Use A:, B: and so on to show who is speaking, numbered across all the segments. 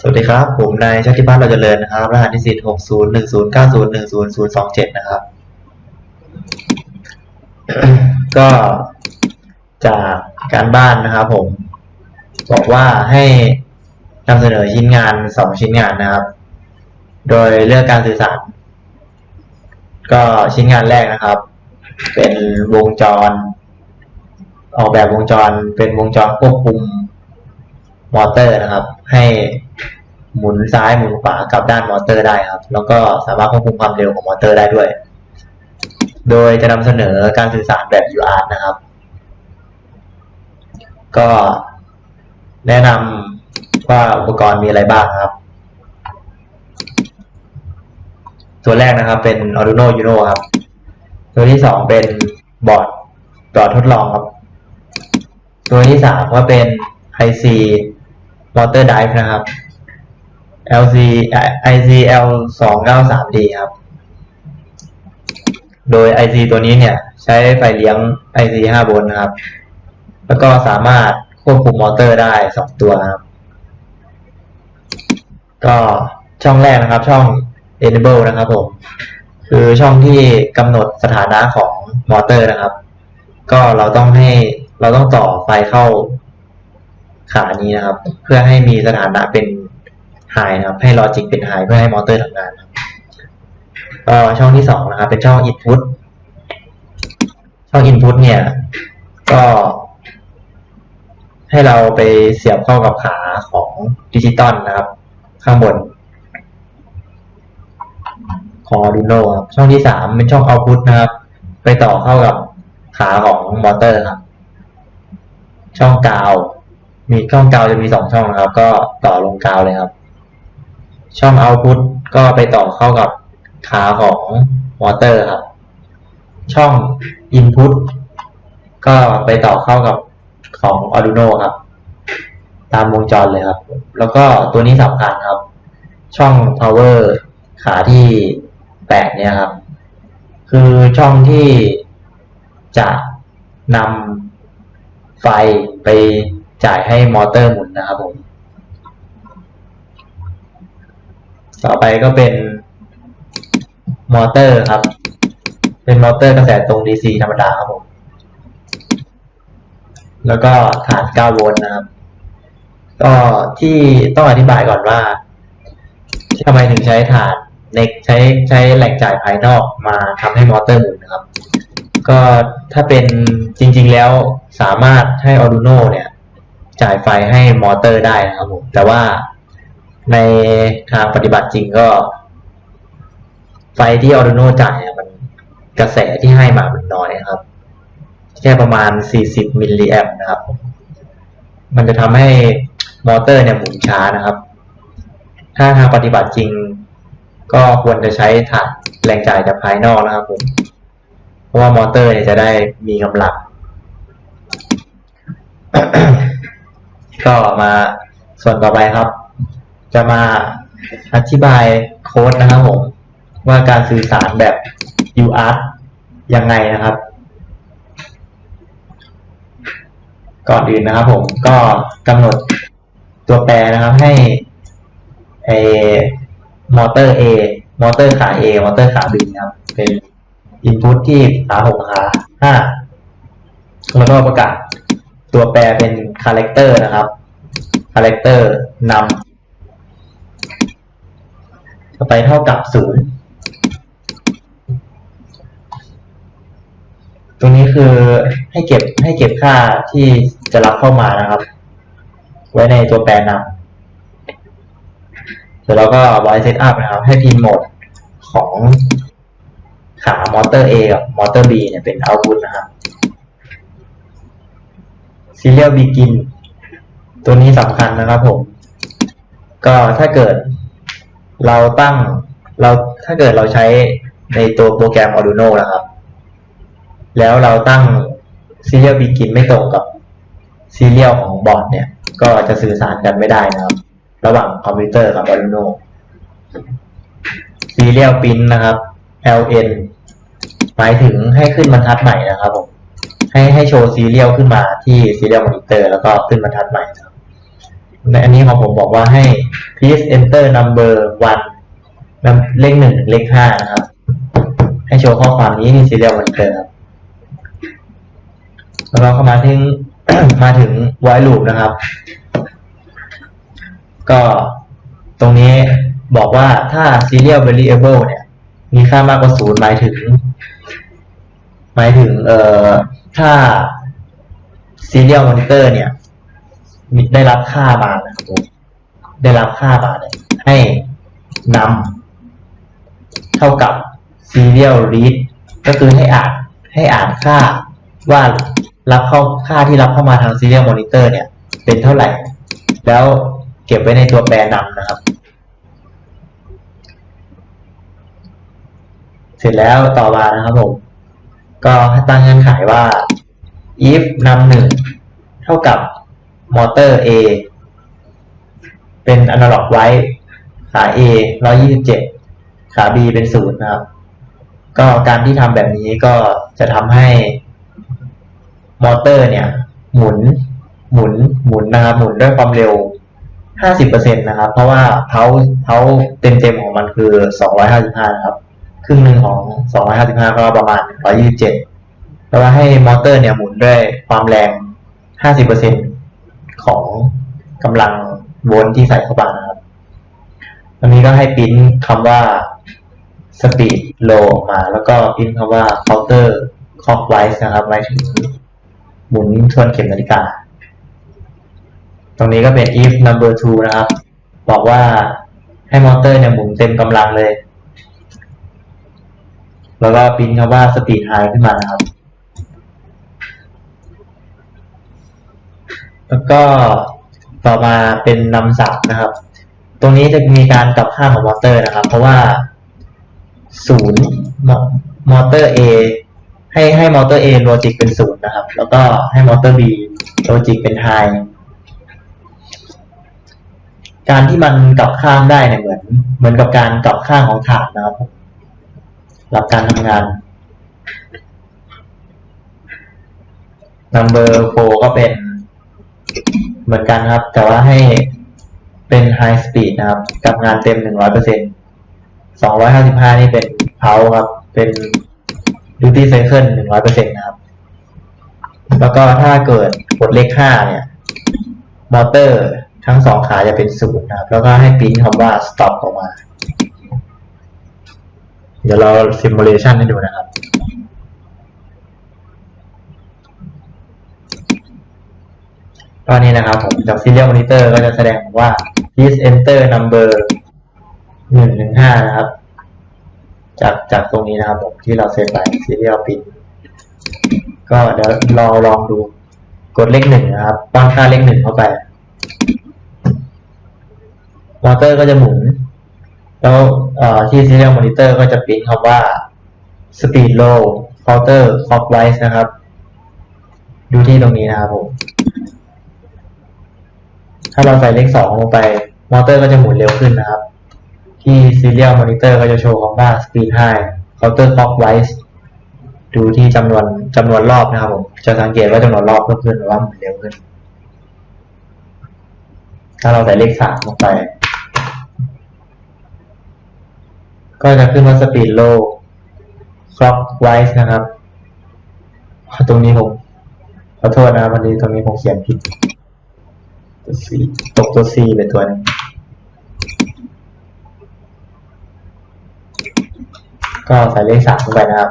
A: สวัสดีครับ ผมนายชาติพัฒน์เราจเจริญนะครับ รหัสนิสิตหกศูนย์หนึ่งศูนย์เก้าศูนย์หนึ่งศูนย์ศูนย์สองเจ็ดนะครับ ก็จากการบ้านนะครับผม บอกว่าให้นำเสนอชิ้นงานสองชิ้นงานนะครับ โดยเลือกการสื่อสาร ก็ชิ้นงานแรกนะครับ เป็นวงจร ออกแบบวงจร เป็นวงจรควบคุมมอเตอร์นะครับ ให้ หมุนซ้ายหมุนขวากับด้านมอเตอร์ได้ครับ แล้วก็สามารถควบคุมความเร็วของมอเตอร์ได้ด้วย โดยจะนำเสนอการสื่อสารแบบ UART นะครับ ก็แนะนำว่าอุปกรณ์มีอะไรบ้างครับ ตัวแรกนะครับเป็น Arduino Uno ครับ ตัวที่สองเป็นบอร์ดบอร์ดทดลองครับ ตัวที่สามก็เป็น IC Motor Drive นะครับ LC ICL 2 9 3 D ครับ โดย IC ตัวนี้เนี่ย ใช้ไฟเลี้ยง IC 5โวลต์นะครับ แล้วก็สามารถควบคุมมอเตอร์ได้ 2 ตัวครับ ก็ช่องแรกนะครับ ช่อง enable นะครับผม คือช่องที่กำหนดสถานะของมอเตอร์นะครับ ก็เราต้องให้เราต้องต่อไฟเข้าขานี้นะครับ เพื่อให้มีสถานะเป็น ไฮนะครับให้ลอจิกเป็นไฮเพื่อให้มอเตอร์ทำงานครับก็ช่องที่สองนะครับเป็นช่อง input ช่อง input เนี่ยก็ให้เราไปเสียบเข้ากับขาของดิจิตอลนะครับ ข้างบนของ Arduino ครับช่องที่สามเป็นช่อง output นะครับ ไปต่อเข้ากับขาของมอเตอร์ครับ ช่องกาว มีช่องกาวจะมีสองช่องนะครับ ก็ต่อลงกาวเลยครับ ช่อง output ก็ไปต่อเข้ากับขาของมอเตอร์ครับ ช่อง input ก็ไปต่อเข้ากับของ Arduino ครับ ตามวงจรเลยครับ แล้วก็ตัวนี้สำคัญครับ ช่อง power ขาที่แปดเนี่ยครับ คือช่องที่จะนำไฟไปจ่ายให้มอเตอร์หมุนนะครับผม ต่อไปก็เป็นมอเตอร์ครับ เป็นมอเตอร์กระแสตรง DC ธรรมดาครับผม แล้วก็ฐาน 9 โวลต์นะครับ ก็ที่ต้องอธิบายก่อนว่าทำไมถึงใช้ฐานในใช้ใช้แหล่งจ่ายภายนอกมาทำให้มอเตอร์หมุนนะครับ ก็ถ้าเป็นจริง ๆ แล้วสามารถให้ Arduino เนี่ย จ่ายไฟให้มอเตอร์ได้นะครับผม แต่ว่า ในทางปฏิบัติจริงก็ ไฟที่ Arduino จ่ายมันกระแสที่ให้มามันน้อยครับ แค่ประมาณ 40 มิลลิแอมป์นะครับ มันจะทำให้มอเตอร์เนี่ยหมุนช้านะครับ ถ้าทางปฏิบัติจริง ก็ควรจะใช้ฐานแรงจ่ายจากภายนอกนะครับผมเพราะว่ามอเตอร์เนี่ยจะได้มีกำลังก็มาส่วนต่อไปครับ จะมาอธิบายโค้ดนะครับผม ว่าการสื่อสารแบบ UART ยังไงนะครับ ก่อนอื่นนะครับผมก็กำหนดตัวแปรนะครับให้ไอมอเตอร์ A มอเตอร์ขา A มอเตอร์ขา B นะครับ เป็นอินพุตที่ขาหกขาห้าแล้วก็ประกาศตัวแปรเป็นคาแรคเตอร์นะครับคาแรคเตอร์นำ ต่อไปเท่ากับศูนย์ตรงนี้คือให้เก็บให้เก็บค่าที่จะรับเข้ามานะครับ ไว้ในตัวแปรนำเสร็จแล้วก็ไว้เซตอัพนะครับ ให้พินโหมดของขามอเตอร์ A กับมอเตอร์ B เนี่ยเป็น output นะครับ serial begin ตัวนี้สำคัญนะครับผม ก็ถ้าเกิด เราตั้งเราถ้าเกิดเราใช้ในตัวโปรแกรม Arduino นะครับ แล้วเราตั้ง serial begin ไม่ตรงกับ serial ของบอร์ดเนี่ย ก็จะสื่อสารกันไม่ได้นะครับ ระหว่างคอมพิวเตอร์กับ Arduino serial pin นะครับ ln หมายถึงให้ขึ้นบรรทัดใหม่นะครับผมให้ให้โชว์ serial ขึ้นมาที่ serial monitor แล้วก็ขึ้นบรรทัดใหม่ ในอันนี้ของผมบอกว่าให้ please enter number one เลขหนึ่งถึงเลขห้านะครับ ให้โชว์ข้อความนี้ที่ serial monitor ครับแล้วเราเข้ามาถึงมาถึง while loop นะครับ ก็ตรงนี้บอกว่าถ้า serial variable เนี่ย มีค่ามากกว่าศูนย์หมายถึง หมายถึง เอ่อ ถ้า serial monitor เนี่ย มีได้รับค่ามานะครับผมได้รับค่ามาเนี่ยให้นำเท่ากับ serial read ก็คือให้อ่านให้อ่านค่าว่ารับเข้าค่าที่รับเข้ามาทาง serial monitor เนี่ย เป็นเท่าไหร่ แล้วเก็บไว้ในตัวแปรนำนะครับ เสร็จแล้วต่อมานะครับผม ก็ตั้งเงื่อนไขว่า if นำหนึ่งเท่ากับ มอเตอร์ A เป็น analog ไว้ขา A 127 ขา B เป็นศูนย์นะครับ ก็การที่ทำแบบนี้ก็จะทำให้มอเตอร์เนี่ย หมุนหมุนหมุนนะครับหมุนด้วยความเร็ว 50%นะครับ เพราะว่าเพาเพาเต็มๆของมันคือ 255 ครับ ครึ่งหนึ่งของ 255 ก็ประมาณ 127แล้วว่าให้มอเตอร์เนี่ยหมุนด้วยความแรง 50% ของกำลังโวลต์ที่ใส่เข้าไปนะครับอันนี้ก็ให้ปริ้นคำว่า speed low มา แล้วก็ปริ้นคำว่า counter clockwise นะครับหมายถึงหมุนทวนเข็มนาฬิกา ตรงนี้ก็เป็น if number two นะครับ บอกว่าให้มอเตอร์เนี่ยหมุนเต็มกำลังเลย แล้วก็ปริ้นคำว่า speed high ขึ้นมานะครับ แล้วก็ต่อมาเป็นนำสับนะครับ ตรงนี้จะมีการกลับข้างของมอเตอร์นะครับ เพราะว่าศูนย์มอเตอร์ A ให้ให้มอเตอร์ A โลจิกเป็นศูนย์นะครับ แล้วก็ให้มอเตอร์ B โลจิกเป็นไฮการที่มันกลับข้างได้เนี่ยเหมือน เหมือนกับการกลับข้างของถาดนะครับหลักการทำงาน number four ก็เป็น เหมือนกันครับ แต่ว่าให้เป็น high speed นะครับ กับงานเต็ม 100%เปอร์เซ็นต์255 นี่เป็นเพาครับ เป็น duty cycle 100%นะครับ แล้วก็ถ้าเกิดกดเลข 5 เนี่ย มอเตอร์ทั้งสองขาจะเป็นศูนย์นะครับ แล้วก็ให้ปิ้นคำว่า stop ออกมา เดี๋ยวเรา simulation ให้ดูนะครับ ตอนนี้นะครับผมจาก serial monitor ก็จะแสดงว่า please enter number หนึ่งหนึ่งห้านะครับ จากจากตรงนี้นะครับผมที่เราเซฟไป serial pin ก็เดี๋ยวลอลองดูกดเลขหนึ่งนะครับป้อนค่าเลขหนึ่งเข้าไปมอเตอร์ก็จะหมุน แล้วที่ serial monitor ก็จะปิ้นคำว่า speed low counter clockwise นะครับ ดูที่ตรงนี้นะครับผม ถ้าเราใส่เลขสองลงไป มอเตอร์ก็จะหมุนเร็วขึ้นนะครับ ที่ serial monitor ก็จะโชว์คำว่า speed high counter clockwise ดูที่จำนวนจำนวนรอบนะครับผม จะสังเกตว่าจำนวนรอบเพิ่มขึ้นหรือว่าหมุนเร็วขึ้น ถ้าเราใส่เลขสามลงไป ก็จะขึ้นว่า speed low clockwise นะครับ ตรงนี้ผมขอโทษนะครับวันนี้ตรงนี้ผมเขียนผิด ตัว C ตกตัว C ไปตัวนึงก็ใส่เลขสามลงไปนะครับ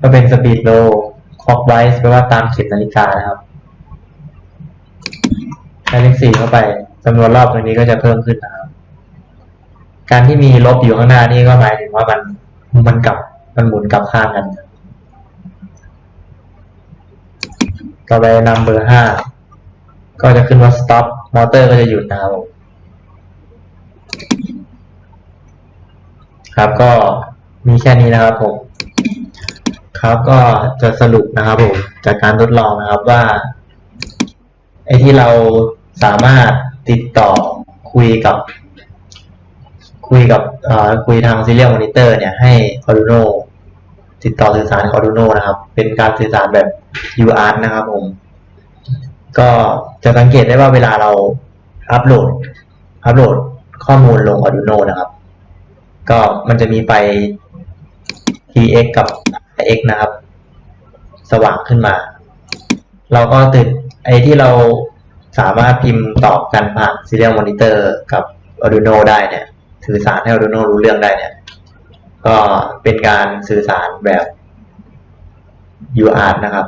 A: ก็เป็น speed low clockwise แปลว่าตามเข็มนาฬิกานะครับใส่เลขสี่เข้าไปจำนวนรอบตรงนี้ก็จะเพิ่มขึ้นนะครับ การที่มีลบอยู่ข้างหน้านี่ก็หมายถึงว่ามันมันกลับมันหมุนกลับข้างกัน ต่อไปนำเบอร์ห้าก็จะขึ้นว่า stop มอเตอร์ก็จะหยุดนะครับผมครับก็มีแค่นี้นะครับผม ครับก็จะสรุปนะครับผมจากการทดลองนะครับว่าไอ้ที่เราสามารถติดต่อคุยกับ คุยกับคุยทาง serial monitor เนี่ยให้ Arduino ติดต่อสื่อสารกับ Arduino นะครับ เป็นการสื่อสารแบบ UART นะครับผม ก็จะสังเกตได้ว่าเวลาเราอัปโหลดอัปโหลดข้อมูลลง Arduino นะครับ ก็มันจะมีไฟ TX กับ X นะครับ สว่างขึ้นมา เราก็ติดไอ้ที่เราสามารถพิมพ์ตอบกันผ่าน Serial Monitor กับ Arduino ได้เนี่ย สื่อสารให้ Arduino รู้เรื่องได้เนี่ย ก็เป็นการสื่อสารแบบ UART นะครับ